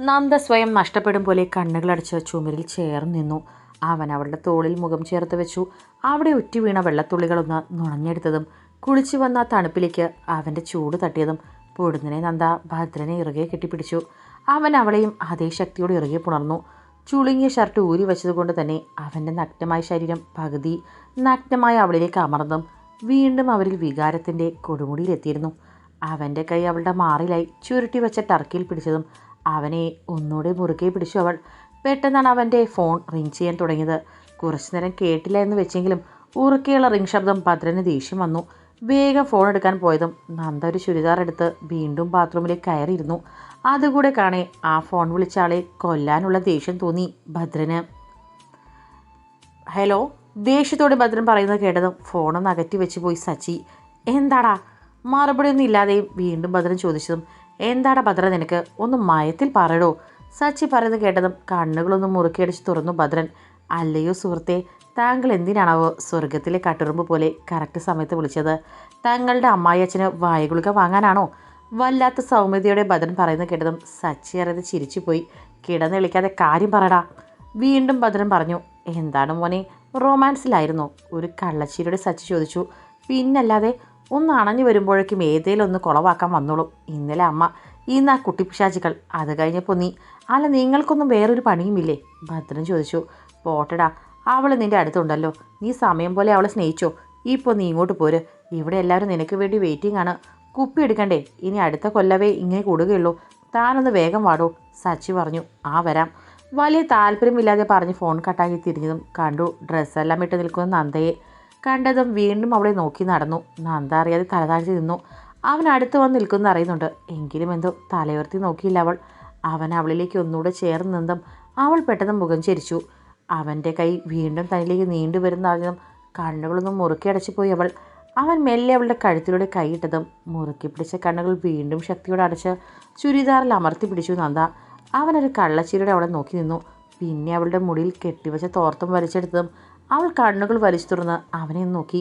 നന്ദ സ്വയം നഷ്ടപ്പെടും പോലെ കണ്ണുകളടച്ച് ചുമരിൽ ചേർന്ന് നിന്നു. അവൻ അവളുടെ തോളിൽ മുഖം ചേർത്ത് വെച്ചു. അവിടെ ഒറ്റ വീണ വെള്ളത്തുള്ളികളൊന്ന് നുണഞ്ഞെടുത്തതും കുളിച്ചു വന്ന തണുപ്പിലേക്ക് അവന്റെ ചൂട് തട്ടിയതും പൊടുന്നനെ നന്ദ ഭദ്രനെ ഇറുകെ കെട്ടിപ്പിടിച്ചു. അവൻ അവളെയും അതേ ശക്തിയോട് ഇറുകെ പുണർന്നു. ചുളുങ്ങിയ ഷർട്ട് ഊരി വെച്ചതുകൊണ്ട് തന്നെ അവന്റെ നഗ്നമായ ശരീരം പകുതി നഗ്നമായ അവളിലേക്ക് അമർന്നും. വീണ്ടും അവരിൽ വികാരത്തിന്റെ കൊടുമുടിയിലെത്തിയിരുന്നു. അവന്റെ കൈ അവളുടെ മാറിലായി ചുരുട്ടി വെച്ച ടർക്കിയിൽ പിടിച്ചതും അവനെ ഒന്നുകൂടെ മുറുകെ പിടിച്ചു അവൾ. പെട്ടെന്നാണ് അവന്റെ ഫോൺ റിങ് ചെയ്യാൻ തുടങ്ങിയത്. കുറച്ചു നേരം കേട്ടില്ല എന്ന് വെച്ചെങ്കിലും ഉറക്കെയുള്ള റിങ് ശബ്ദം ഭദ്രന് ദേഷ്യം വന്നു. വേഗം ഫോൺ എടുക്കാൻ പോയതും നന്ദ ഒരു ചുരിദാർ എടുത്ത് വീണ്ടും ബാത്റൂമിലേക്ക് കയറിയിരുന്നു. അതുകൂടെ കാണേ ആ ഫോൺ വിളിച്ചാളെ കൊല്ലാനുള്ള ദേഷ്യം തോന്നി ഭദ്രന്. ഹലോ ദേഷ്യത്തോടെ ഭദ്രൻ പറയുന്നത് കേട്ടതും ഫോണൊന്ന് അകറ്റി വെച്ച് പോയി സച്ചി. എന്താടാ? മറുപടിയൊന്നും ഇല്ലാതെയും വീണ്ടും ഭദ്രൻ ചോദിച്ചതും എന്താടാ ഭദ്ര നിനക്ക്? ഒന്ന് മയത്തിൽ പറയടോ. സച്ചി പറയുന്നത് കേട്ടതും കണ്ണുകളൊന്ന് മുറുക്കിയടിച്ച് തുറന്നു ഭദ്രൻ. അല്ലയോ സുഹൃത്തെ താങ്കൾ എന്തിനാണാവോ സ്വർഗത്തിലെ കട്ടുറുമ്പ് പോലെ കറക്റ്റ് സമയത്ത് വിളിച്ചത്? തങ്ങളുടെ അമ്മായി അച്ഛന് വായഗുളിക വാങ്ങാനാണോ? വല്ലാത്ത സൗമ്യതയോടെ ഭദ്രൻ പറയുന്നത് കേട്ടതും സച്ചി അറിയാതെ ചിരിച്ചുപോയി. കിടന്നെളിക്കാതെ കാര്യം പറടാ വീണ്ടും ഭദ്രൻ പറഞ്ഞു എന്താണ് മോനെ റൊമാൻസിലായിരുന്നോ. ഒരു കള്ളച്ചിരിയുടെ സച്ചി ചോദിച്ചു പിന്നല്ലാതെ ഒന്ന് അണഞ്ഞു വരുമ്പോഴേക്കും ഏതേലും ഒന്ന് കുളവാക്കാൻ വന്നോളും. ഇന്നലെ അമ്മ ഇന്ന് ആ കുട്ടിപ്പിശാചികൾ അത് കഴിഞ്ഞപ്പോൾ നീ. അല്ല നിങ്ങൾക്കൊന്നും വേറൊരു പണിയുമില്ലേ? ഭദ്രൻ ചോദിച്ചു. പോട്ടടാ അവൾ നിന്റെ അടുത്തുണ്ടല്ലോ. നീ സമയം പോലെ അവളെ സ്നേഹിച്ചോ. ഇപ്പോൾ നീ ഇങ്ങോട്ട് പോര്. ഇവിടെ എല്ലാവരും നിനക്ക് വേണ്ടി വെയിറ്റിംഗ് ആണ്. കുപ്പി എടുക്കണ്ടേ? ഇനി അടുത്ത കൊല്ലവേ ഇങ്ങനെ കൂടുകയുള്ളൂ. താനൊന്ന് വേഗം വാടോ സച്ചി പറഞ്ഞു. ആ വരാം. വലിയ താല്പര്യമില്ലാതെ പറഞ്ഞ് ഫോൺ കട്ടാക്കി തിരിഞ്ഞതും കണ്ടു. ഡ്രസ്സെല്ലാം ഇട്ട് നിൽക്കുന്ന നന്ദയെ കണ്ടതും വീണ്ടും അവളെ നോക്കി നടന്നു. നന്ദ അറിയാതെ തലതാഴ്ത്തി നിന്നു. അവൻ അടുത്ത് വന്ന് നിൽക്കുന്ന അറിയുന്നുണ്ട്. എങ്കിലും എന്തോ തലയുയർത്തി നോക്കിയില്ല അവൾ. അവൻ അവളിലേക്ക് ഒന്നുകൂടെ ചേർന്ന് നിന്നും അവൾ പെട്ടെന്ന് മുഖം ചരിച്ചു. അവന്റെ കൈ വീണ്ടും തന്നിലേക്ക് നീണ്ടു അറിഞ്ഞതും കണ്ണുകളൊന്നും മുറുക്കി അടച്ചു പോയി അവൾ. അവൻ മെല്ലെ അവളുടെ കഴുത്തിലൂടെ കൈയിട്ടതും മുറുക്കി പിടിച്ച കണ്ണുകൾ വീണ്ടും ശക്തിയോടെ അടച്ച് ചുരിദാറിൽ അമർത്തി പിടിച്ചു നന്ദ. അവനൊരു കള്ളച്ചീരയുടെ അവളെ നോക്കി നിന്നു. പിന്നെ അവളുടെ മുടിയിൽ കെട്ടിവെച്ച തോർത്തും വലിച്ചെടുത്തതും അവൾ കണ്ണുകൾ വലിച്ചു തുറന്ന് അവനെ നോക്കി.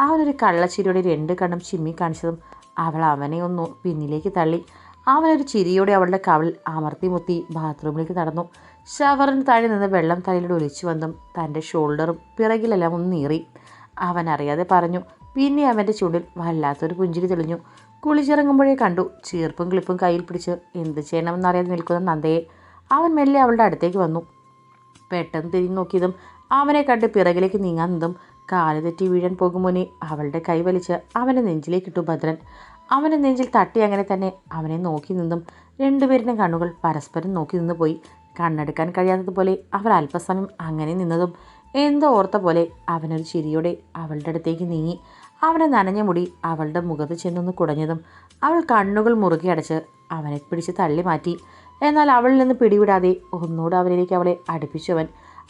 അവനൊരു കള്ളച്ചിരിയുടെ രണ്ട് കണ്ണും ചിമ്മി കാണിച്ചതും അവൾ അവനെ ഒന്ന് പിന്നിലേക്ക് തള്ളി. അവനൊരു ചിരിയോടെ അവളുടെ കവിളിൽ അമർത്തി മുത്തി ബാത്റൂമിലേക്ക് നടന്നു. ഷവറിന് താഴെ നിന്ന് വെള്ളം തലയിലൂടെ ഒലിച്ചു വന്നും തന്റെ ഷോൾഡറും പിറകിലെല്ലാം ഒന്ന് നീറി. അവൻ അറിയാതെ പറഞ്ഞു പിന്നെ അവന്റെ ചുണ്ടിൽ വല്ലാത്തൊരു പുഞ്ചിരി തെളിഞ്ഞു. കുളിച്ചിറങ്ങുമ്പോഴേ കണ്ടു ചീർപ്പും ക്ലിപ്പും കയ്യിൽ പിടിച്ച് എന്ത് ചെയ്യണമെന്നറിയാതെ നിൽക്കുന്ന നന്ദയെ. അവൻ മെല്ലെ അവളുടെ അടുത്തേക്ക് വന്നു. പെട്ടെന്ന് തിരിഞ്ഞു നോക്കിയതും അവനെ കണ്ട് പിറകിലേക്ക് നീങ്ങാന്നതും കാൽ തെറ്റി വീഴാൻ പോകും മുന്നേ അവളുടെ കൈവലിച്ച് അവന്റെ നെഞ്ചിലേക്ക് ഇട്ടു ഭദ്രൻ. അവന്റെ നെഞ്ചിൽ തട്ടി അങ്ങനെ തന്നെ അവനെ നോക്കി നിന്നും രണ്ടുപേരുടെ കണ്ണുകൾ പരസ്പരം നോക്കി നിന്ന് പോയി. കണ്ണെടുക്കാൻ കഴിയാത്തതുപോലെ അവർ അല്പസമയം അങ്ങനെ നിന്നതും എന്തോ ഓർത്ത പോലെ അവനൊരു ചിരിയോടെ അവളുടെ അടുത്തേക്ക് നീങ്ങി. അവനെ നനഞ്ഞ മുടി അവളുടെ മുഖത്ത് ചെന്നൊന്ന് കുടഞ്ഞതും അവൾ കണ്ണുകൾ മുറുകി അടച്ച് അവനെ പിടിച്ച് തള്ളി മാറ്റി എന്നാൽ അവളിൽ നിന്ന് പിടിവിടാതെ ഒന്നുകൂടെ അവനിലേക്ക് അവളെ അടുപ്പിച്ചവൻ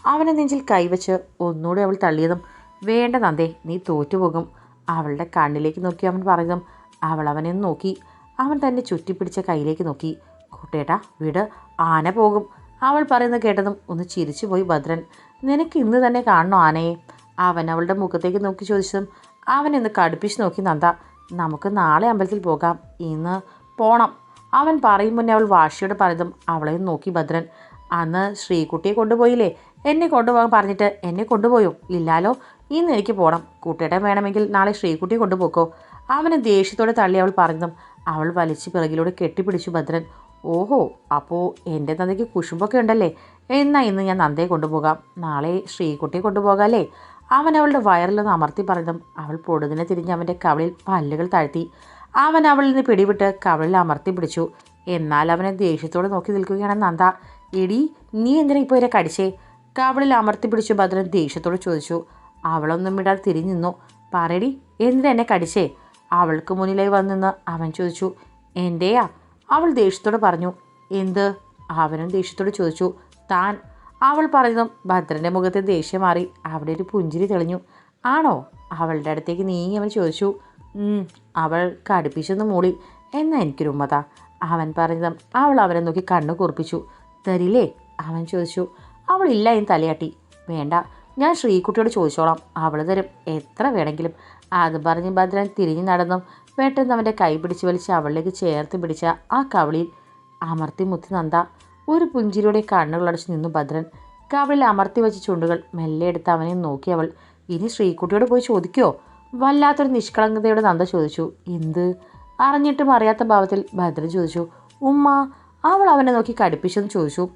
അവനെ നെഞ്ചിൽ കൈവച്ച് ഒന്നുകൂടി അവൾ തള്ളിയതും വേണ്ട നന്ദേ നീ തോറ്റുപോകും. അവളുടെ കണ്ണിലേക്ക് നോക്കി അവൻ പറഞ്ഞതും അവൾ അവനെ നോക്കി. അവൻ തന്നെ ചുറ്റിപ്പിടിച്ച കയ്യിലേക്ക് നോക്കി. കൂട്ടേട്ടാ വിട് ആന പോകും. അവൾ പറയുന്നത് കേട്ടതും ഒന്ന് ചിരിച്ചു പോയി ഭദ്രൻ. നിനക്ക് ഇന്ന് തന്നെ കാണണോ ആനയെ? അവൻ അവളുടെ മുഖത്തേക്ക് നോക്കി ചോദിച്ചതും അവനൊന്ന് കടുപ്പിച്ച് നോക്കി നന്ദ. നമുക്ക് നാളെ അമ്പലത്തിൽ പോകാം. ഇന്ന് പോണം. അവൻ പറയും മുന്നേ അവൾ വാശിയോട് പറഞ്ഞതും അവളെ നോക്കി ഭദ്രൻ. അന്ന് ശ്രീകുട്ടിയെ കൊണ്ടുപോയില്ലേ? എന്നെ കൊണ്ടുപോകാൻ പറഞ്ഞിട്ട് എന്നെ കൊണ്ടുപോയോ? ഇല്ലാലോ. ഇന്ന് എനിക്ക് പോകണം കുട്ടിയുടെ വേണമെങ്കിൽ നാളെ ശ്രീകുട്ടി കൊണ്ടുപോക്കോ. അവനെ ദേഷ്യത്തോടെ തള്ളി അവൾ പറഞ്ഞതും അവൾ വലിച്ച് പിറകിലൂടെ കെട്ടിപ്പിടിച്ചു ഭദ്രൻ. ഓഹോ അപ്പോൾ എന്റെ നന്ദയ്ക്ക് കുശുമ്പൊക്കെ ഉണ്ടല്ലേ? എന്നാൽ ഇന്ന് ഞാൻ നന്ദയെ കൊണ്ടുപോകാം. നാളെ ശ്രീകുട്ടിയെ കൊണ്ടുപോകാമല്ലേ അവൻ അവളുടെ വയറിലൊന്ന് അമർത്തി പറഞ്ഞതും അവൾ പൊടുതിനെ തിരിഞ്ഞ് അവന്റെ കവളിൽ പല്ലുകൾ താഴ്ത്തി. അവൻ അവളിൽ നിന്ന് പിടിവിട്ട് കവളിൽ അമർത്തി പിടിച്ചു. എന്നാൽ അവനെ ദേഷ്യത്തോടെ നോക്കി നിൽക്കുകയാണ് നന്ദ. എടി നീ എന്തിനാ ഇപ്പോൾ ഇവരെ കടിച്ചേ? കവളിൽ അമർത്തി പിടിച്ചു ഭദ്രൻ ദേഷ്യത്തോട് ചോദിച്ചു അവളൊന്നും ഇടാൽ തിരിഞ്ഞു പറയടി എന്തിനാ എന്നെ കടിച്ചേ? അവൾക്ക് മുന്നിലായി വന്നെന്ന് അവൻ ചോദിച്ചു. എന്റെയാ അവൾ ദേഷ്യത്തോട് പറഞ്ഞു. എന്ത്? അവനും ദേഷ്യത്തോട് ചോദിച്ചു. താൻ അവൾ പറഞ്ഞതും ഭദ്രന്റെ മുഖത്തെ ദേഷ്യം മാറി അവിടെ ഒരു പുഞ്ചിരി തെളിഞ്ഞു. ആണോ? അവളുടെ അടുത്തേക്ക് നീങ്ങി അവൻ ചോദിച്ചു. അവൾ കടുപ്പിച്ചൊന്ന് മൂളി. എന്നാ എനിക്കൊരു ഉമ്മതാ? അവൻ പറഞ്ഞതും അവൾ അവനെ നോക്കി കണ്ണു കുറിപ്പിച്ചു. തരില്ലേ? അവൻ ചോദിച്ചു. അവൾ ഇല്ല എന്ന് തലയാട്ടി. വേണ്ട ഞാൻ ശ്രീകുട്ടിയോട് ചോദിച്ചോളാം. അവൾ തരും. എത്ര വേണമെങ്കിലും. അത് പറഞ്ഞ് ഭദ്രൻ തിരിഞ്ഞു നടന്നു. പെട്ടെന്ന് അവന്റെ കൈ പിടിച്ച് വലിച്ച് അവളിലേക്ക് ചേർത്ത് പിടിച്ച ആ കവളിയിൽ അമർത്തി മുത്തി നന്ദ. ഒരു പുഞ്ചിരിയുടെ കണ്ണുകളടച്ച് നിന്നു ഭദ്രൻ. കവളിൽ അമർത്തി വെച്ച ചുണ്ടുകൾ മെല്ലെ എടുത്ത് അവനെ നോക്കി അവൾ. ഇനി ശ്രീകുട്ടിയോട് പോയി ചോദിക്കോ? വല്ലാത്തൊരു നിഷ്കളങ്കതയോടെ നന്ദ ചോദിച്ചു. എന്ത്? അറിഞ്ഞിട്ടും അറിയാത്ത ഭാവത്തിൽ ഭദ്രൻ ചോദിച്ചു. ഉമ്മ അവൾ അവനെ നോക്കി കടുപ്പിച്ചെന്ന് ചോദിച്ചു.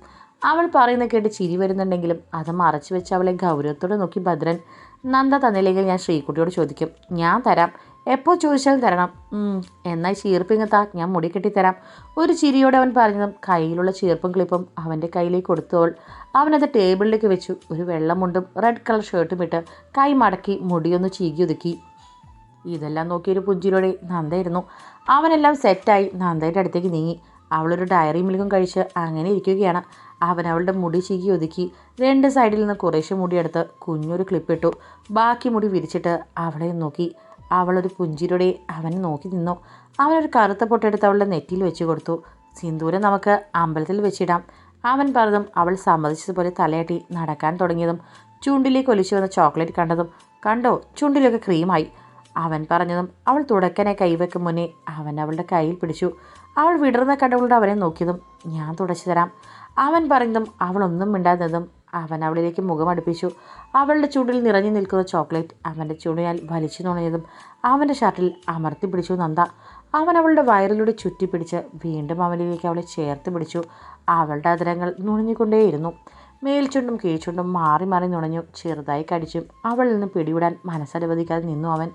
അവൾ പറയുന്ന കേട്ട് ചിരി വരുന്നുണ്ടെങ്കിലും അത് മറച്ചു വെച്ച് അവളെ ഗൗരവത്തോടെ നോക്കി ഭദ്രൻ. നന്ദ തന്നില്ലെങ്കിൽ ഞാൻ ശ്രീകുട്ടിയോട് ചോദിക്കും ഞാൻ തരാം. എപ്പോൾ ചോദിച്ചാലും തരണം. എന്നാൽ ചീർപ്പിങ്ങത്താ ഞാൻ മുടി കെട്ടിത്തരാം. ഒരു ചിരിയോടെ അവൻ പറഞ്ഞതും കയ്യിലുള്ള ചീർപ്പും ക്ലിപ്പും അവന്റെ കയ്യിലേക്ക് കൊടുത്തവൾ അവനത് ടേബിളിലേക്ക് വെച്ചു. ഒരു വെള്ളമുണ്ടും റെഡ് കളർ ഷർട്ടും ഇട്ട് കൈ മടക്കി മുടിയൊന്ന് ചീകി ഒതുക്കി. ഇതെല്ലാം നോക്കിയൊരു പുഞ്ചിരിയോടെ നന്ദയിരുന്നു അവനെല്ലാം സെറ്റായി നന്ദയുടെ അടുത്തേക്ക് നീങ്ങി. അവളൊരു ഡയറി മിൽക്കും കഴിച്ച് അങ്ങനെ ഇരിക്കുകയാണ്. അവൻ അവളുടെ മുടി ചീകി ഒതുക്കി രണ്ട് സൈഡിൽ നിന്ന് കുറേശ്ശെ മുടിയെടുത്ത് കുഞ്ഞൊരു ക്ലിപ്പിട്ടു ബാക്കി മുടി വിരിച്ചിട്ട് അവളെ നോക്കി. അവളൊരു പുഞ്ചിരിയോടെ അവനെ നോക്കി നിന്നു. അവനൊരു കറുത്ത പൊട്ടെടുത്ത് അവളുടെ നെറ്റിയിൽ വെച്ച് കൊടുത്തു. സിന്ദൂരം നമുക്ക് അമ്പലത്തിൽ വെച്ചിടാം. അവൻ പറഞ്ഞതും അവൾ സമ്മതിച്ചതുപോലെ തലയാട്ടി നടക്കാൻ തുടങ്ങിയതും ചുണ്ടിലേക്ക് ഒലിച്ചു വന്ന ചോക്ലേറ്റ് കണ്ടതും കണ്ടോ ചുണ്ടിലൊക്കെ ക്രീമായി അവൻ പറഞ്ഞതും അവൾ തുടക്കനെ കൈവെക്കും മുന്നേ അവൻ അവളുടെ കയ്യിൽ പിടിച്ചു. അവൾ വിടർന്ന കണ്ടുകൊണ്ട് അവനെ നോക്കിയതും ഞാൻ തുടച്ചു തരാം. അവൻ പറഞ്ഞതും അവളൊന്നും മിണ്ടാതതും അവൻ അവളിലേക്ക് മുഖം അടുപ്പിച്ചു. അവളുടെ ചുണ്ടിൽ നിറഞ്ഞു നിൽക്കുന്ന ചോക്ലേറ്റ് അവന്റെ ചുണ്ടിനാൽ വലിച്ചു നുണഞ്ഞതും അവന്റെ ഷർട്ടിൽ അമർത്തി പിടിച്ചു നന്ദ. അവൻ അവളുടെ വയറിലൂടെ ചുറ്റി പിടിച്ച് വീണ്ടും അവനിലേക്ക് അവളെ ചേർത്ത് പിടിച്ചു. അവളുടെ അതിരങ്ങൾ നുണഞ്ഞുകൊണ്ടേയിരുന്നു. മേൽച്ചുണ്ടും കീഴ്ചുണ്ടും മാറി മാറി നുണഞ്ഞു ചെറുതായി കടിച്ചും. അവളിൽ നിന്ന് പിടിവിടാൻ മനസ്സനുവദിക്കാതെ നിന്നു അവൻ.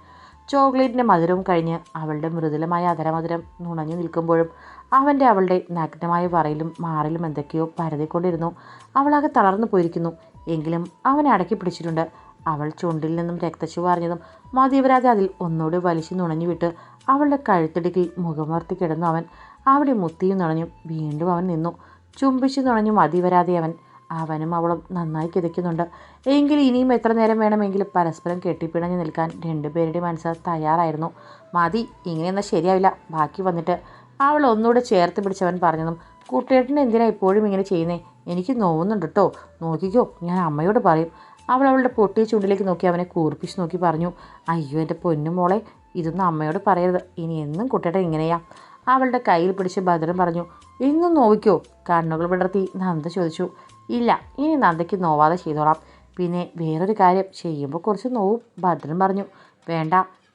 ചോക്ലേറ്റിന്റെ മധുരവും കഴിഞ്ഞ് അവളുടെ മൃദുലമായ അതരമധുരം നുണഞ്ഞു നിൽക്കുമ്പോഴും അവന്റെ അവളുടെ നഗ്നമായ പറയിലും മാറിലും എന്തൊക്കെയോ പരതിക്കൊണ്ടിരുന്നു. അവളാകെ തളർന്നു പോയിരിക്കുന്നു. എങ്കിലും അവനെ അടക്കി പിടിച്ചിട്ടുണ്ട്. അവൾ ചുണ്ടിൽ നിന്നും രക്തച്ചു പറഞ്ഞതും മതിവരാതെ അതിൽ ഒന്നുകൂടി വലിച്ചു നുണഞ്ഞു വിട്ട് അവളുടെ കഴുത്തിടുക്കിൽ മുഖമർത്തി കിടന്നു അവൻ. അവിടെ മുത്തിയും നുണഞ്ഞു വീണ്ടും അവൻ നിന്നു. ചുംബിച്ചു നുണഞ്ഞു മതിവരാതെ അവൻ അവനും അവളും നന്നായി കിതയ്ക്കുന്നുണ്ട്. എങ്കിൽ ഇനിയും എത്ര നേരം വേണമെങ്കിലും പരസ്പരം കെട്ടിപ്പിണഞ്ഞു നിൽക്കാൻ രണ്ടുപേരുടെ മനസ്സ് തയ്യാറായിരുന്നു. മതി ഇങ്ങനെയൊന്നും ശരിയാവില്ല. ബാക്കി വന്നിട്ട് അവൾ ഒന്നുകൂടെ ചേർത്ത് പിടിച്ചവൻ പറഞ്ഞതും കുട്ടിയേട്ടന് എന്തിനാ ഇപ്പോഴും ഇങ്ങനെ ചെയ്യുന്നേ? എനിക്ക് നോവുന്നുണ്ട് കേട്ടോ നോക്കിക്കോ ഞാൻ അമ്മയോട് പറയും. അവൾ അവളുടെ പൊട്ടിയ ചുണ്ടിലേക്ക് നോക്കി അവനെ കൂർപ്പിച്ച് നോക്കി പറഞ്ഞു അയ്യോ എന്റെ പൊന്നു മോളെ ഇതൊന്നും അമ്മയോട് പറയരുത്. ഇനി എന്നും കുട്ടിയേട്ടൻ ഇങ്ങനെയാ. അവളുടെ കയ്യിൽ പിടിച്ച് ഭദ്രൻ പറഞ്ഞു ഇന്നും നോവിക്കോ? കണ്ണുകൾ വിടർത്തി നന്ദ ചോദിച്ചു ഇല്ല ഇനി നന്ദയ്ക്ക് നോവാതെ ചെയ്തോളാം. പിന്നെ വേറൊരു കാര്യം ചെയ്യുമ്പോൾ കുറച്ച് നോവും. ഭദ്രൻ പറഞ്ഞു വേണ്ട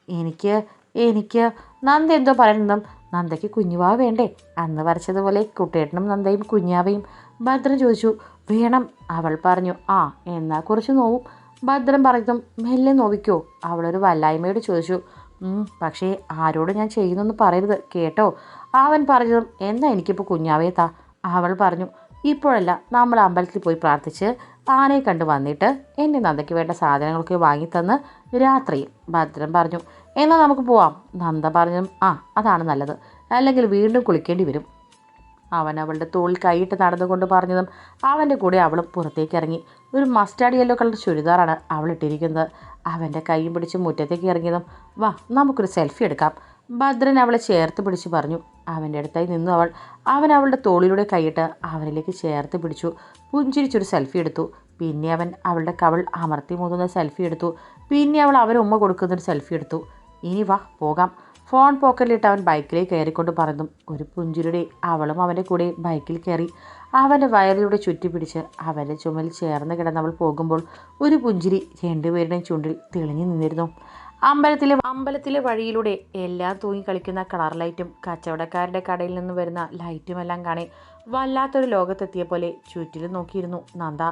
എനിക്ക് എനിക്ക് നന്ദ എന്തോ പറയുന്നതും നന്ദയ്ക്ക് കുഞ്ഞുവാവ വേണ്ടേ? അന്ന് വരച്ചതുപോലെ കുട്ടേട്ടനും നന്ദയും കുഞ്ഞാവയും ഭദ്രൻ ചോദിച്ചു വേണം അവൾ പറഞ്ഞു ആ എന്നാൽ കുറച്ച് നോവും. ഭദ്രൻ പറഞ്ഞതും മെല്ലെ നോവിക്കോ? അവളൊരു വല്ലായ്മയോട് ചോദിച്ചു പക്ഷേ ആരോട് ഞാൻ ചെയ്യുന്നെന്ന് പറയരുത് കേട്ടോ? അവൻ പറഞ്ഞതും എന്നാ എനിക്കിപ്പോൾ കുഞ്ഞാവേ താ അവൾ പറഞ്ഞു ഇപ്പോഴല്ല നമ്മൾ അമ്പലത്തിൽ പോയി പ്രാർത്ഥിച്ച് ആനയെ കണ്ട് വന്നിട്ട് എന്റെ നന്ദയ്ക്ക് വേണ്ട സാധനങ്ങളൊക്കെ വാങ്ങിത്തന്ന് രാത്രിയിൽ ഭദ്രൻ പറഞ്ഞു എന്നാൽ നമുക്ക് പോവാം. നന്ദ പറഞ്ഞു ആ അതാണ് നല്ലത്. അല്ലെങ്കിൽ വീണ്ടും കുളിക്കേണ്ടി വരും. അവൻ അവളുടെ തോളിൽ കൈയിട്ട് നടന്നുകൊണ്ട് പറഞ്ഞതും അവന്റെ കൂടെ അവൾ പുറത്തേക്ക് ഇറങ്ങി. ഒരു മസ്റ്റാർഡ് യെല്ലോ കളർ ചുരിദാറാണ് അവൾ ഇട്ടിരിക്കുന്നത്. അവന്റെ കൈയും പിടിച്ച് മുറ്റത്തേക്ക് ഇറങ്ങിയതും വാ നമുക്കൊരു സെൽഫി എടുക്കാം. ഭദ്രൻ അവളെ ചേർത്ത് പിടിച്ച് പറഞ്ഞു. അവന്റെ അടുത്തായി നിന്നു അവൾ. അവൻ അവളുടെ തോളിലൂടെ കൈയിട്ട് അവനിലേക്ക് ചേർത്ത് പിടിച്ചു. പുഞ്ചിരിച്ചൊരു സെൽഫി എടുത്തു. പിന്നെ അവൻ അവളുടെ കവൾ അമർത്തി മൂന്നുന്ന സെൽഫി എടുത്തു. പിന്നെ അവൾ അവൻ ഉമ്മ കൊടുക്കുന്നൊരു സെൽഫി എടുത്തു. ഇനി വാ പോകാം. ഫോൺ പോക്കറ്റിലിട്ട് അവൻ ബൈക്കിലേക്ക് കയറിക്കൊണ്ട് പറഞ്ഞു. ഒരു പുഞ്ചിരിയുടെ അവളും അവന്റെ കൂടെ ബൈക്കിൽ കയറി. അവന്റെ വയറിലൂടെ ചുറ്റിപ്പിടിച്ച് അവന്റെ ചുമൽ ചേർന്ന് കിടന്നവൾ പോകുമ്പോൾ ഒരു പുഞ്ചിരി രണ്ടുപേരുടെയും ചുണ്ടിൽ തെളിഞ്ഞു നിന്നിരുന്നു. അമ്പലത്തിലെ അമ്പലത്തിലെ വഴിയിലൂടെ എല്ലാം തൂങ്ങി കളിക്കുന്ന കളർ ലൈറ്റും കച്ചവടക്കാരുടെ കടയിൽ നിന്ന് വരുന്ന ലൈറ്റും എല്ലാം കാണി വല്ലാത്തൊരു ലോകത്തെത്തിയ പോലെ ചുറ്റിലും നോക്കിയിരുന്നു നന്ദ.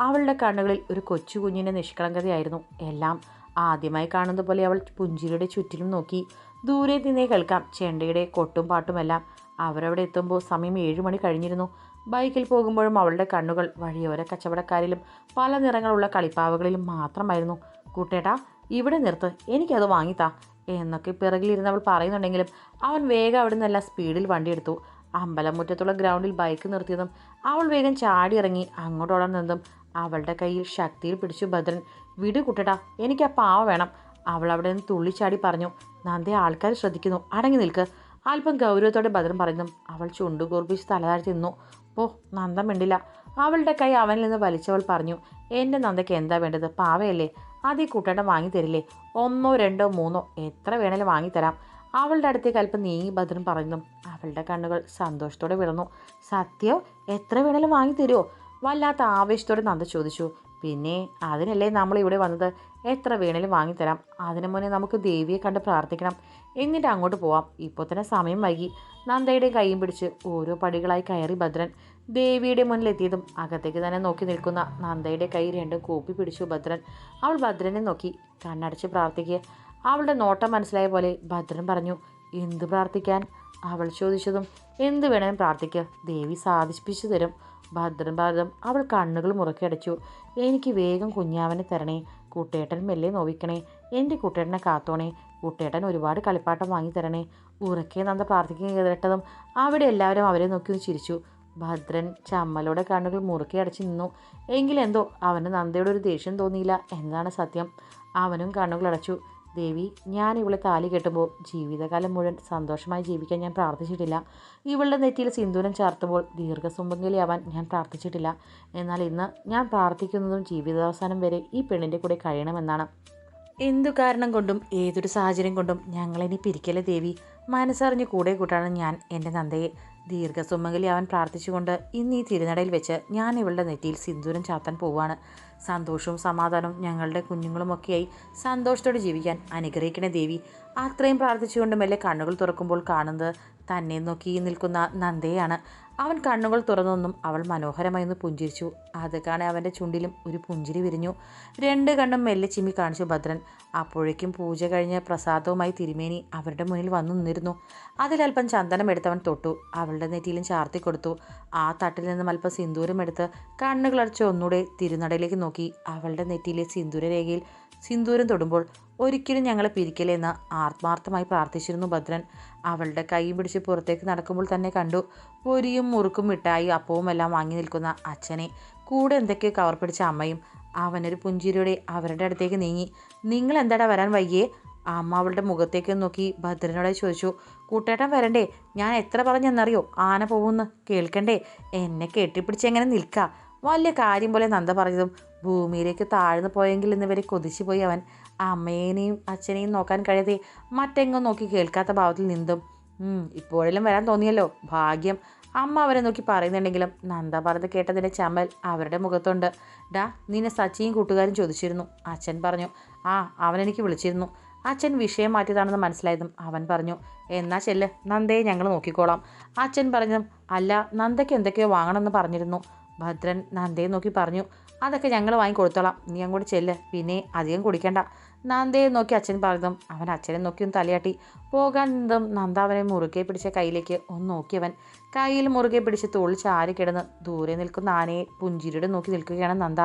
അവളുടെ കണ്ണുകളിൽ ഒരു കൊച്ചു കുഞ്ഞിന്റെ നിഷ്കളങ്കതയായിരുന്നു എല്ലാം. ആദ്യമായി കാണുന്ന പോലെ അവൾ പുഞ്ചിരിയുടെ ചുറ്റിലും നോക്കി. ദൂരെ നിന്നേ കേൾക്കാം ചെണ്ടയുടെ കൊട്ടും പാട്ടുമെല്ലാം. അവരവിടെ എത്തുമ്പോൾ സമയം ഏഴു മണി കഴിഞ്ഞിരുന്നു. ബൈക്കിൽ പോകുമ്പോഴും അവളുടെ കണ്ണുകൾ വഴിയോര കച്ചവടക്കാരിലും പല നിറങ്ങളുള്ള കളിപ്പാവകളിലും മാത്രമായിരുന്നു. കൂട്ടേട്ടാ ഇവിടെ നിർത്ത് എനിക്കത് വാങ്ങിത്താ എന്നൊക്കെ പിറകിലിരുന്ന് അവൾ പറയുന്നുണ്ടെങ്കിലും അവൻ വേഗം അവിടെ നിന്നല്ല സ്പീഡിൽ വണ്ടിയെടുത്തു അമ്പലമുറ്റത്തുള്ള ഗ്രൗണ്ടിൽ ബൈക്ക് നിർത്തിയതും അവൾ വേഗം ചാടി ഇറങ്ങി അങ്ങോട്ടോടാൻ നിന്നതും അവളുടെ കയ്യിൽ ശക്തിയിൽ പിടിച്ചു ഭദ്രൻ വിട് കുട്ടടാ എനിക്ക് ആ പാവ വേണം. അവൾ അവിടെ നിന്ന് തുള്ളിച്ചാടി പറഞ്ഞു നന്ദി ആൾക്കാർ ശ്രദ്ധിക്കുന്നു അടങ്ങി നിൽക്ക്. അല്പം ഗൗരവത്തോടെ ഭദ്രൻ പറയുന്നു അവൾ ചുണ്ടുകൂർപ്പിച്ച് തലതാഴ്ത്തി നിന്നു. പോ നന്ദ മിണ്ടില്ല. അവളുടെ കൈ അവനിൽ നിന്ന് വലിച്ചവൾ പറഞ്ഞു എന്റെ നന്ദയ്ക്ക് എന്താ വേണ്ടത്? പാവയല്ലേ? അത് ഈ വാങ്ങി തരില്ലേ? ഒന്നോ രണ്ടോ മൂന്നോ എത്ര വേണേലും വാങ്ങിത്തരാം അവളുടെ അടുത്തേക്ക് അല്പം നീങ്ങി ഭദ്രൻ പറഞ്ഞു അവളുടെ കണ്ണുകൾ സന്തോഷത്തോടെ വിളന്നു സത്യം എത്ര വേണേലും വാങ്ങിത്തരുമോ വല്ലാത്ത ആവേശത്തോടെ നന്ദ ചോദിച്ചു പിന്നെ അതിനല്ലേ നമ്മൾ ഇവിടെ വന്നത്? എത്ര വേണേലും വാങ്ങിത്തരാം അതിനു മുന്നേ നമുക്ക് ദേവിയെ കണ്ട് പ്രാർത്ഥിക്കണം. എന്നിട്ട് അങ്ങോട്ട് പോവാം. ഇപ്പോൾ തന്നെ സമയം വൈകി. നന്ദയുടെ കൈയും പിടിച്ച് ഓരോ പടികളായി കയറി ഭദ്രൻ ദേവിയുടെ മുന്നിലെത്തിയതും അകത്തേക്ക് തന്നെ നോക്കി നിൽക്കുന്ന നന്ദയുടെ കൈ രണ്ടും കൂപ്പി പിടിച്ചു ഭദ്രൻ. അവൾ ഭദ്രനെ നോക്കി കണ്ണടച്ച് പ്രാർത്ഥിക്കുക അവളുടെ നോട്ടം മനസ്സിലായ പോലെ ഭദ്രൻ പറഞ്ഞു എന്ത് പ്രാർത്ഥിക്കാൻ? അവൾ ചോദിച്ചതും എന്ത് വേണേലും പ്രാർത്ഥിക്കുക ദേവി സാധിപ്പിച്ചു തരും. ഭദ്രൻ ഭാരതം അവൾ കണ്ണുകൾ മുറുക്കിയടച്ചു എനിക്ക് വേഗം കുഞ്ഞാവനെ തരണേ. കുട്ടേട്ടൻ മെല്ലെ നോവിക്കണേ. എന്റെ കുട്ടേട്ടനെ കാത്തോണേ. കുട്ടേട്ടൻ ഒരുപാട് കളിപ്പാട്ടം വാങ്ങി തരണേ. ഉറക്കെ നന്ദ പ്രാർത്ഥിക്കുക കേട്ടതും അവിടെ എല്ലാവരും അവരെ നോക്കി ചിരിച്ചു. ഭദ്രൻ ചമ്മലോടെ കണ്ണുകൾ മുറുക്കി അടച്ചു നിന്നു. എങ്കിലെന്തോ അവന് നന്ദയുടെ ഒരു ദേഷ്യം തോന്നിയില്ല. എന്നതാണ് സത്യം? അവനും കണ്ണുകൾ അടച്ചു. ദേവി ഞാൻ ഇവളെ താലി കെട്ടുമ്പോൾ ജീവിതകാലം മുഴുവൻ സന്തോഷമായി ജീവിക്കാൻ ഞാൻ പ്രാർത്ഥിച്ചിട്ടില്ല. ഇവളുടെ നെറ്റിയിൽ സിന്ദൂരം ചാർത്തുമ്പോൾ ദീർഘസുമംഗലിയാവാൻ ഞാൻ പ്രാർത്ഥിച്ചിട്ടില്ല. എന്നാൽ ഇന്ന് ഞാൻ പ്രാർത്ഥിക്കുന്നതും ജീവിതാവസാനം വരെ ഈ പെണ്ണിന്റെ കൂടെ കഴിയണമെന്നാണ്. എന്തു കാരണം കൊണ്ടും ഏതൊരു സാഹചര്യം കൊണ്ടും ഞങ്ങളിനി പിരിക്കലെ ദേവി? മനസ്സറിഞ്ഞ് കൂടെ കൂട്ടാണ് ഞാൻ എന്റെ നന്ദയെ. ദീർഘസുമകലി അവൻ പ്രാർത്ഥിച്ചുകൊണ്ട് ഇന്ന് ഈ തിരുനടയിൽ വെച്ച് ഞാൻ ഇവളുടെ നെറ്റിയിൽ സിന്ദൂരം ചാത്താൻ പോവുകയാണ്. സന്തോഷവും സമാധാനവും ഞങ്ങളുടെ കുഞ്ഞുങ്ങളുമൊക്കെയായി സന്തോഷത്തോടെ ജീവിക്കാൻ അനുഗ്രഹിക്കണേ ദേവി. അത്രയും പ്രാർത്ഥിച്ചുകൊണ്ട് മെല്ലെ കണ്ണുകൾ തുറക്കുമ്പോൾ കാണുന്നത് തന്നെ നോക്കി നിൽക്കുന്ന നന്ദയാണ് അവൻ കണ്ണുകൾ തുറന്നൊന്നും അവൾ മനോഹരമായി ഒന്ന് പുഞ്ചിരിച്ചു. അത് കാണെ അവന്റെ ചുണ്ടിലും ഒരു പുഞ്ചിരി വിരിഞ്ഞു. രണ്ട് കണ്ണും മെല്ലെ ചിമ്മി കാണിച്ചു ഭദ്രൻ. അപ്പോഴേക്കും പൂജ കഴിഞ്ഞ പ്രസാദവുമായി തിരുമേനി അവരുടെ മുന്നിൽ വന്നു നിന്നിരുന്നു. അതിലൽപ്പം ചന്ദനം എടുത്തവൻ തൊട്ടു. അവളുടെ നെറ്റിയിലും ചാർത്തി കൊടുത്തു. ആ തട്ടിൽ നിന്നും അല്പം സിന്ദൂരം എടുത്ത് കണ്ണുകളടച്ച് ഒന്നുകൂടെ തിരുനടയിലേക്ക് നോക്കി. അവളുടെ നെറ്റിയിലെ സിന്ദൂര രേഖയിൽ സിന്ദൂരം തൊടുമ്പോൾ ഒരിക്കലും ഞങ്ങളെ പിരിക്കലെന്ന് ആത്മാർത്ഥമായി പ്രാർത്ഥിച്ചിരുന്നു ഭദ്രൻ. അവളുടെ കൈ പിടിച്ച് പുറത്തേക്ക് നടക്കുമ്പോൾ തന്നെ കണ്ടു. പൊരിയും മുറുക്കും മിഠായി അപ്പവും എല്ലാം വാങ്ങി നിൽക്കുന്ന അച്ഛനെ. കൂടെ എന്തൊക്കെയോ കവർ പിടിച്ച അമ്മയും അവനൊരു പുഞ്ചിരിയോടെ അവരുടെ അടുത്തേക്ക് നീങ്ങി. നിങ്ങൾ എന്താടാ വരാൻ വയ്യേ? അമ്മ അവളുടെ മുഖത്തേക്ക് നോക്കി ഭദ്രനോടെ ചോദിച്ചു. കൂട്ടേട്ടൻ വരണ്ടേ? ഞാൻ എത്ര പറഞ്ഞെന്നറിയോ? ആന പോകുമെന്ന് കേൾക്കണ്ടേ? എന്നെ കെട്ടിപ്പിടിച്ച് എങ്ങനെ നിൽക്കുക വലിയ കാര്യം പോലെ നന്ദ പറഞ്ഞതും. ഭൂമിയിലേക്ക് താഴ്ന്നു പോയെങ്കിൽ കൊതിച്ചു പോയി അവൻ. അമ്മേനെയും അച്ഛനെയും നോക്കാൻ കഴിയാതെ മറ്റെങ്ങും നോക്കി കേൾക്കാത്ത ഭാവത്തിൽ നിന്നും ഇപ്പോഴെല്ലാം വരാൻ തോന്നിയല്ലോ. ഭാഗ്യം. അമ്മ അവരെ നോക്കി പറയുന്നുണ്ടെങ്കിലും നന്ദ പറഞ്ഞത് കേട്ടതിന്റെ ചമൽ അവരുടെ മുഖത്തുണ്ട്. ഡാ നിന്നെ സച്ചിയും കൂട്ടുകാരും ചോദിച്ചിരുന്നു. അച്ഛൻ പറഞ്ഞു ആ അവൻ എനിക്ക് വിളിച്ചിരുന്നു. അച്ഛൻ വിഷയം മാറ്റിയതാണെന്ന് മനസ്സിലായതും അവൻ പറഞ്ഞു എന്നാ ചെല്ല് നന്ദയെ ഞങ്ങൾ നോക്കിക്കോളാം. അച്ഛൻ പറഞ്ഞതും അല്ല നന്ദയ്ക്ക് എന്തൊക്കെയോ വാങ്ങണമെന്ന് പറഞ്ഞിരുന്നു. ഭദ്രൻ നന്ദയെ നോക്കി പറഞ്ഞു അതൊക്കെ ഞങ്ങൾ വാങ്ങി കൊടുത്തോളാം നീ അങ്ങോട്ട് ചെല്ല് പിന്നെ അധികം കുടിക്കണ്ട. നന്ദയെ നോക്കി അച്ഛൻ പറഞ്ഞതും അവൻ അച്ഛനെ നോക്കി ഒന്ന് തലയാട്ടി. പോകാൻ നിന്നതും നന്ദ അവനെ മുറുകെ പിടിച്ച കയ്യിലേക്ക് ഒന്ന് നോക്കിയവൻ. കയ്യിൽ മുറുകെ പിടിച്ച് തോളിൽ ചാരി കിടന്ന് ദൂരെ നിൽക്കുന്ന ആനയെ പുഞ്ചിരിയുടെ നോക്കി നിൽക്കുകയാണ് നന്ദ.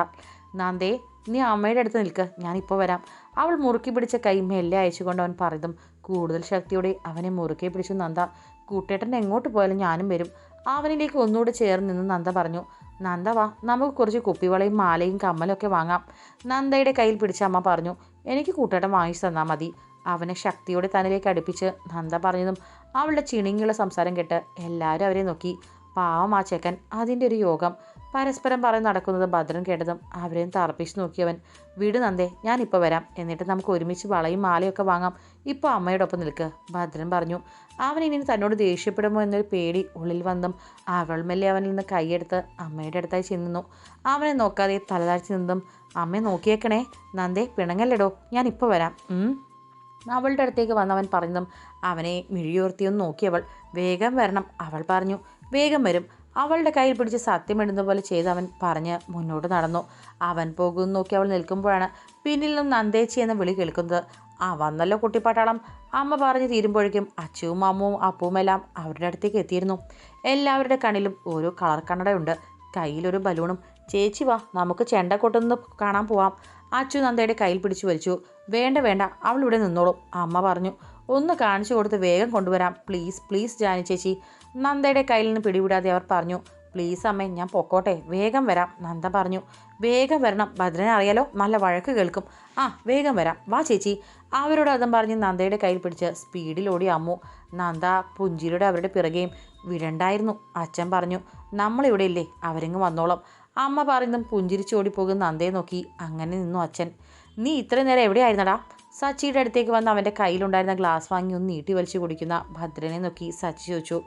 നന്ദേ നീ അമ്മയുടെ അടുത്ത് നിൽക്ക്. ഞാനിപ്പോൾ വരാം. അവൾ മുറുക്കി പിടിച്ച കൈ മെല്ലെ അയച്ചുകൊണ്ട് അവൻ പറഞ്ഞതും കൂടുതൽ ശക്തിയോടെ അവനെ മുറുകെ പിടിച്ചു നന്ദ. കൂട്ടേട്ടൻ എങ്ങോട്ട് പോയാലും ഞാനും വരും. അവനിലേക്ക് ഒന്നുകൂടെ ചേർന്ന് നിന്ന് നന്ദ പറഞ്ഞു. നന്ദ വാ. നമുക്ക് കുറച്ച് കുപ്പിവളയും മാലയും കമ്മലൊക്കെ വാങ്ങാം. നന്ദയുടെ കയ്യിൽ പിടിച്ച അമ്മ പറഞ്ഞു എനിക്ക് കൂട്ടേട്ടം വാങ്ങിച്ചു തന്നാൽ മതി. അവനെ ശക്തിയോടെ തന്നിലേക്ക് അടുപ്പിച്ച് നന്ദ പറഞ്ഞതും അവളുടെ ചിണിങ്ങിയുള്ള സംസാരം കേട്ട് എല്ലാവരും അവരെ നോക്കി. പാവം ആ ചെക്കൻ അതിന്റെ ഒരു യോഗം. പരസ്പരം പറഞ്ഞ് നടക്കുന്നത് ഭദ്രൻ കേട്ടതും അവരെയും തറപ്പിച്ച് നോക്കിയവൻ വീട് നന്ദേ ഞാനിപ്പോൾ വരാം. എന്നിട്ട് നമുക്ക് ഒരുമിച്ച് വളയും മാലയൊക്കെ വാങ്ങാം. ഇപ്പോൾ അമ്മയോടൊപ്പം നിൽക്ക് ഭദ്രൻ പറഞ്ഞു. അവൻ ഇനി തന്നോട് ദേഷ്യപ്പെടുമോ എന്നൊരു പേടി ഉള്ളിൽ വന്നും അവൾ മെല്ലെ അവനിൽ നിന്ന് കൈയെടുത്ത് അമ്മയുടെ അടുത്തായി ചെന്നു അവനെ നോക്കാതെ തലതാഴ്ച നിന്നും അമ്മയെ നോക്കിയേക്കണേ. നന്ദേ പിണങ്ങല്ലടോ. ഞാനിപ്പോൾ വരാം. അവളുടെ അടുത്തേക്ക് വന്നവൻ പറഞ്ഞതും അവനെ മിഴിയോർത്തിയൊന്ന് നോക്കിയവൾ വേഗം വരണം അവൾ പറഞ്ഞു. വേഗം വരും. അവളുടെ കയ്യിൽ പിടിച്ച് സത്യമിടുന്ന പോലെ ചെയ്ത് അവൻ പറഞ്ഞ് മുന്നോട്ട് നടന്നു. അവൻ പോകുന്നു നോക്കി അവൾ നിൽക്കുമ്പോഴാണ് പിന്നിൽ നിന്ന് നന്ദേച്ചി എന്ന വിളി കേൾക്കുന്നത്. ആ വന്നല്ലോ കുട്ടിപ്പാട്ടാളം. അമ്മ പറഞ്ഞ് തീരുമ്പോഴേക്കും അച്ചുവും അമ്മവും അപ്പുവുമെല്ലാം അവരുടെ അടുത്തേക്ക് എത്തിയിരുന്നു. എല്ലാവരുടെ കണ്ണിലും ഓരോ കളർ കണ്ണടയുണ്ട്. കയ്യിലൊരു ബലൂണും. ചേച്ചി വാ നമുക്ക് ചെണ്ട കൊട്ടുന്ന കാണാൻ പോവാം. അച്ചു നന്ദയുടെ കയ്യിൽ പിടിച്ചു വലിച്ചു. വേണ്ട വേണ്ട അവൾ ഇവിടെ നിന്നോളും. അമ്മ പറഞ്ഞു ഒന്ന് കാണിച്ചു കൊടുത്ത് വേഗം കൊണ്ടുവരാം. പ്ലീസ് പ്ലീസ് ജാനി ചേച്ചി. നന്ദയുടെ കയ്യിൽ നിന്ന് പിടിവിടാതെ അവർ പറഞ്ഞു പ്ലീസ് അമ്മേ ഞാൻ പൊക്കോട്ടെ വേഗം വരാം നന്ദ പറഞ്ഞു. വേഗം വരണം ഭദ്രനെ അറിയാലോ നല്ല വഴക്ക് കേൾക്കും. ആ വേഗം വരാം വാ ചേച്ചി അവരോട് അതും പറഞ്ഞ് നന്ദയുടെ കയ്യിൽ പിടിച്ച് സ്പീഡിലോടി അമ്മു. നന്ദ പുഞ്ചിരിയുടെ അവരുടെ പിറകെയും വിടണ്ടായിരുന്നു അച്ഛൻ പറഞ്ഞു നമ്മളിവിടെ ഇല്ലേ അവരിങ്ങ് വന്നോളാം. അമ്മ പറയുന്നതും പുഞ്ചിരിച്ചോടിപ്പോകുന്ന നന്ദയെ നോക്കി അങ്ങനെ നിന്നു അച്ഛൻ. നീ ഇത്രയും നേരം എവിടെയായിരുന്നടാ? സച്ചിയുടെ അടുത്തേക്ക് വന്ന് അവന്റെ കയ്യിലുണ്ടായിരുന്ന ഗ്ലാസ് വാങ്ങി ഒന്ന് നീട്ടി വലിച്ചു കുടിക്കുന്ന ഭദ്രനെ നോക്കി സച്ചി ചോദിച്ചു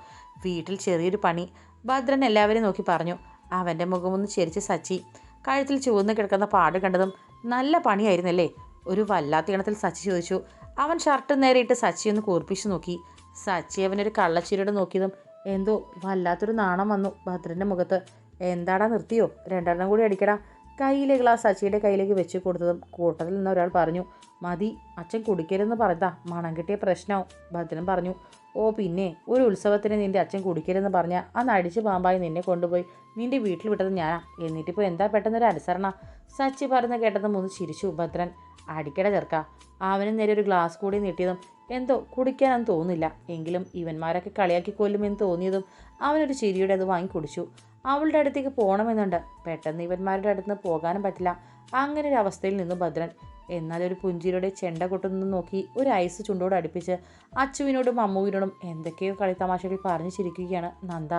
വീട്ടിൽ ചെറിയൊരു പണി. ഭദ്രൻ എല്ലാവരെയും നോക്കി പറഞ്ഞു. അവന്റെ മുഖമൊന്ന് ചെരിച്ച് സച്ചി. കഴുത്തിൽ ചുവന്ന് കിടക്കുന്ന പാട് കണ്ടതും നല്ല പണിയായിരുന്നല്ലേ? ഒരു വല്ലാത്ത ഇണത്തിൽ സച്ചി ചോദിച്ചു. അവൻ ഷർട്ട് നേരെയിട്ട് സച്ചി ഒന്ന് കൂർപ്പിച്ചു നോക്കി. സച്ചി അവനൊരു കള്ളച്ചിരിയോടെ നോക്കിയതും എന്തോ വല്ലാത്തൊരു നാണം വന്നു ഭദ്രന്റെ മുഖത്ത്. എന്താടാ നിർത്തിയോ? രണ്ടെണ്ണം കൂടി അടിക്കടാ. കയ്യിലെ ഗ്ലാസ് സച്ചിയുടെ കയ്യിലേക്ക് വെച്ച് കൊടുത്തതും കൂട്ടത്തിൽ നിന്ന് ഒരാൾ പറഞ്ഞു മതി അച്ഛൻ കുടിക്കരുതെന്ന് പറഞ്ഞതാ. മണം കിട്ടിയ പ്രശ്നമാവും. ഭദ്രൻ പറഞ്ഞു ഓ പിന്നെ ഒരു ഉത്സവത്തിന് നിന്റെ അച്ഛൻ കുടിക്കരുതെന്ന് പറഞ്ഞ അന്ന് അടിച്ച് പാമ്പായി നിന്നെ കൊണ്ടുപോയി. നിന്റെ വീട്ടിൽ വിട്ടത് ഞാനാ. എന്നിട്ടിപ്പോൾ എന്താ പെട്ടെന്നൊരു അനുസരണ? സച്ചി പറഞ്ഞ കേട്ടതും ഒന്ന് ചിരിച്ചു ഭദ്രൻ. അടിക്കട ചേർക്ക അവന് നേരെ ഒരു ഗ്ലാസ് കൂടി നീട്ടിയതും എന്തോ കുടിക്കാനൊന്നും തോന്നില്ല എങ്കിലും ഇവന്മാരൊക്കെ കളിയാക്കി കൊല്ലുമെന്ന് തോന്നിയതും അവനൊരു ചിരിയുടെ അത് വാങ്ങി കുടിച്ചു. അവളുടെ അടുത്തേക്ക് പോകണമെന്നുണ്ട് പെട്ടെന്ന് ഇവന്മാരുടെ അടുത്ത് പോകാനും പറ്റില്ല. അങ്ങനെ ഒരു അവസ്ഥയിൽ നിന്നു ഭദ്രൻ. എന്നാൽ ഒരു പുഞ്ചിരിയുടെ ചെണ്ട കൊട്ടുന്നു നോക്കി ഒരു ഐസ് ചുണ്ടോട് അടുപ്പിച്ച് അച്ചുവിനോടും അമ്മുവിനോടും എന്തൊക്കെയോ കളിത്തമാശകൾ പറഞ്ഞു ചിരിക്കുകയാണ് നന്ദ.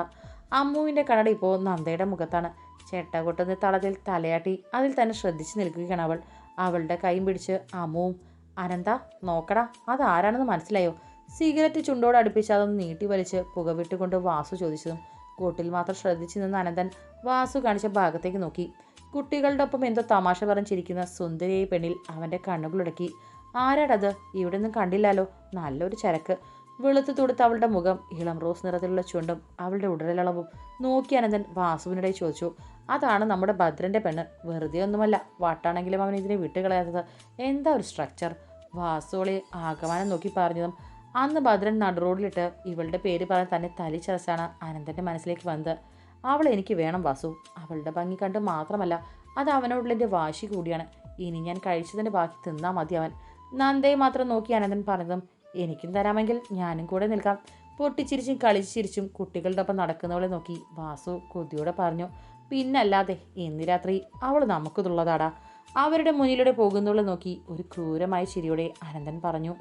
അമ്മുവിന്റെ കണ്ണട ഇപ്പോൾ നന്ദയുടെ മുഖത്താണ്. ചെട്ട കൊട്ടുന്ന തളത്തിൽ തലയാട്ടി അതിൽ തന്നെ ശ്രദ്ധിച്ചു നിൽക്കുകയാണ് അവൾ. അവളുടെ കൈയും പിടിച്ച് അമ്മുവും അനന്ത നോക്കടാ അതാരാണെന്ന് മനസ്സിലായോ? സിഗരറ്റ് ചുണ്ടോട് അടുപ്പിച്ച് അതൊന്ന് നീട്ടി വലിച്ച് പുകവിട്ടുകൊണ്ട് വാസു ചോദിച്ചതും. കൂട്ടിൽ മാത്രം ശ്രദ്ധിച്ചു നിന്ന് അനന്തൻ വാസു കാണിച്ച ഭാഗത്തേക്ക് നോക്കി. കുട്ടികളുടെ ഒപ്പം എന്തോ തമാശ പറഞ്ഞിരിക്കുന്ന സുന്ദരിയെ പെണ്ണിൽ അവന്റെ കണ്ണുകളുടക്കി. ആരാടത്? ഇവിടെ നിന്നും കണ്ടില്ലാലോ? നല്ലൊരു ചരക്ക്. വെളുത്തു തൊടുത്ത അവളുടെ മുഖം ഇളം റോസ് നിറത്തിലുള്ള ചുണ്ടും അവളുടെ ഉടലളവും. നോക്കി അനന്തൻ വാസുവിനിടെ ചോദിച്ചു അതാണ് നമ്മുടെ ഭദ്രന്റെ പെണ്ണ്. വെറുതെ ഒന്നുമല്ല വട്ടാണെങ്കിലും അവൻ ഇതിനെ വിട്ടുകളയാത്തത്. എന്താ ഒരു സ്ട്രക്ചർ വാസുവളെ ആകമാനം നോക്കി പറഞ്ഞതും അന്ന് ഭദ്രൻ നടുറോഡിലിട്ട് ഇവളുടെ പേര് പറഞ്ഞ് തന്നെ തലിച്ചതച്ചാണ് അനന്തന്റെ മനസ്സിലേക്ക് വന്നത്. അവൾ എനിക്ക് വേണം വാസു. അവളുടെ ഭംഗി കണ്ട് മാത്രമല്ല അത് അവനോടുള്ള എന്റെ വാശി കൂടിയാണ്. ഇനി ഞാൻ കഴിച്ചതിന്റെ ബാക്കി തിന്നാൽ മതി അവൻ. നന്ദയെ മാത്രം നോക്കി അനന്തൻ പറഞ്ഞതും എനിക്കും തരാമെങ്കിൽ ഞാനും കൂടെ നിൽക്കാം. പൊട്ടിച്ചിരിച്ചും കളിച്ചിരിച്ചും കുട്ടികളുടെ ഒപ്പം നടക്കുന്നവളെ നോക്കി വാസു കൊതിയോടെ പറഞ്ഞു പിന്നല്ലാതെ ഇന്ന് രാത്രി അവൾ നമുക്കിതുള്ളതാടാ. അവരുടെ മുന്നിലൂടെ പോകുന്നവളെ നോക്കി ഒരു ക്രൂരമായ ചിരിയോടെ അനന്തൻ പറഞ്ഞു